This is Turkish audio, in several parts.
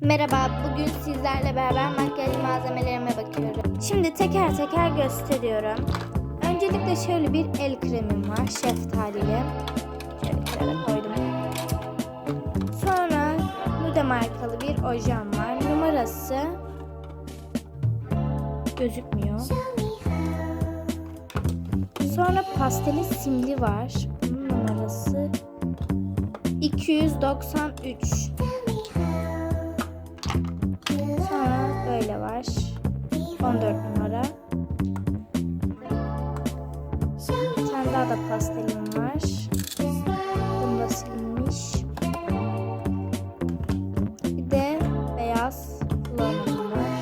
Merhaba, bugün sizlerle beraber makyaj malzemelerime bakıyorum. Şimdi teker teker gösteriyorum. Öncelikle şöyle bir el kremim var, şeftalili. Şöyle kenara koydum. Sonra Nude markalı bir ojem var. Numarası gözükmüyor. Sonra pastelin simli var. Bunun numarası 293. 14 numara. Bir tane daha da pastelim var. Bunda silinmiş. Bir de beyaz kullanımım var.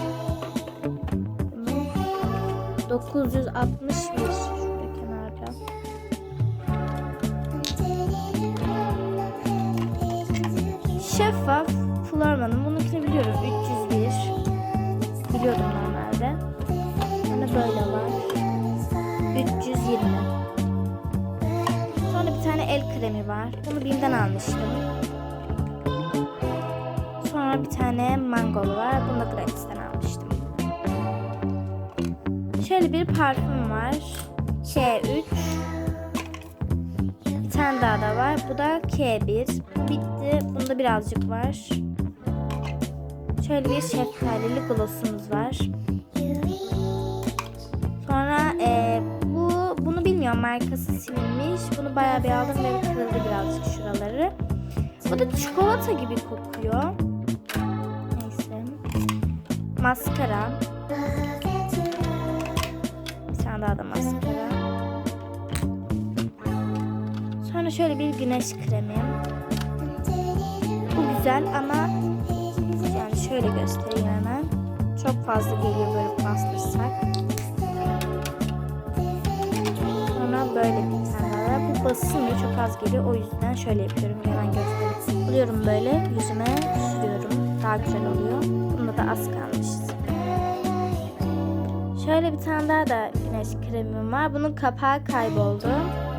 Bunu 961 şurada kenarda. Şeffaf Florman'ın bununkini biliyoruz 301 biliyordum normalde böyle var 320 sonra bir tane el kremi var bunu BİM'den almıştım sonra bir tane mangolu var bunu da gratis'ten almıştım şöyle bir parfüm var K3 bir tane daha da var. Bu da K1. Bitti. Bunda birazcık var. Şöyle bir şeftalili glossumuz var. Bilmiyorum markası silinmiş. Bunu bayağı bir aldım ve kırıldı birazcık şuraları. Bu da çikolata gibi kokuyor. Neyse. Maskara. Bir tane daha da maskara. Sonra şöyle bir güneş kremi. Bu güzel ama yani şöyle göstereyim hemen. Çok fazla geliyor böyle bastırsak. Sonra böyle daha. Bu basılmıyor çok az geliyor. O yüzden şöyle yapıyorum. Hemen göstereyim. Buluyorum böyle yüzüme sürüyorum. Daha güzel oluyor. Bunda da az kalmış. Şöyle bir tane daha da güneş kremim var. Bunun kapağı kayboldu.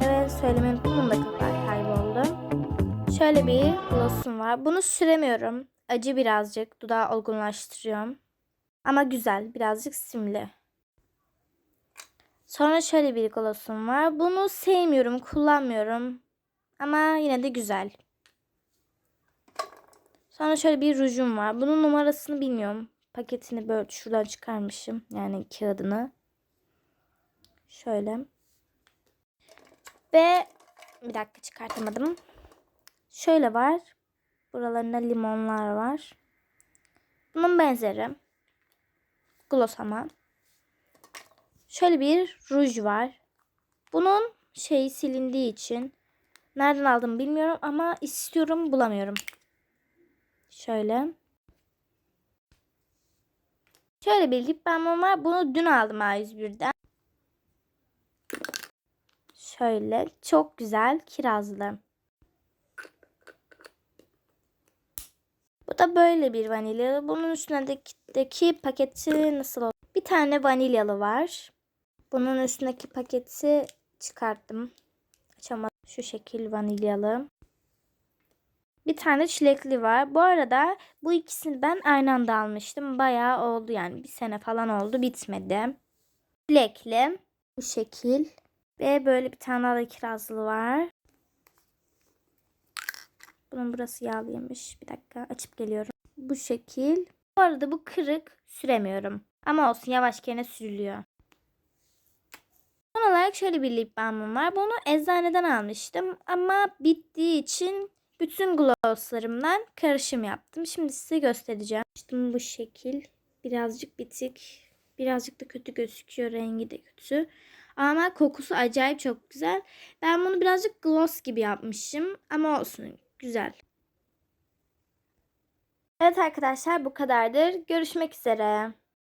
Evet söylemeyi unuttum. Bunun da kapağı kayboldu. Şöyle bir glossum var. Bunu süremiyorum. Acı birazcık. Dudağı olgunlaştırıyorum. Ama güzel. Birazcık simli. Sonra şöyle bir glossum var. Bunu sevmiyorum. Kullanmıyorum. Ama yine de güzel. Sonra şöyle bir rujum var. Bunun numarasını bilmiyorum. Paketini böyle şuradan çıkarmışım. Yani kağıdını. Şöyle. Ve bir dakika çıkartamadım. Şöyle var. Buralarında limonlar var. Bunun benzeri. Gloss ama. Şöyle bir ruj var. Bunun şeyi silindiği için nereden aldım bilmiyorum ama istiyorum bulamıyorum. Şöyle. Şöyle bir lip balmım var. Bunu dün aldım A101'den. Şöyle çok güzel kirazlı. Bu da böyle bir vanilya. Bunun üstündeki paketi nasıl oldu? Bir tane vanilyalı var. Bunun üstündeki paketi çıkarttım. Açamadım. Şu şekil vanilyalı. Bir tane çilekli var. Bu arada bu ikisini ben aynı anda almıştım. Bayağı oldu yani. Bir sene falan oldu. Bitmedi. Çilekli. Bu şekil. Ve böyle bir tane daha da kirazlı var. Bunun burası yağlıymış. Bir dakika açıp geliyorum. Bu şekil. Bu arada bu kırık süremiyorum. Ama olsun yavaş gene sürülüyor. Son olarak şöyle bir lip balmım var. Bunu eczaneden almıştım. Ama bittiği için bütün glosslarımdan karışım yaptım. Şimdi size göstereceğim. İşte bu şekil. Birazcık bitik. Birazcık da kötü gözüküyor. Rengi de kötü. Ama kokusu acayip çok güzel. Ben bunu birazcık gloss gibi yapmışım. Ama olsun. Güzel. Evet arkadaşlar bu kadardır. Görüşmek üzere.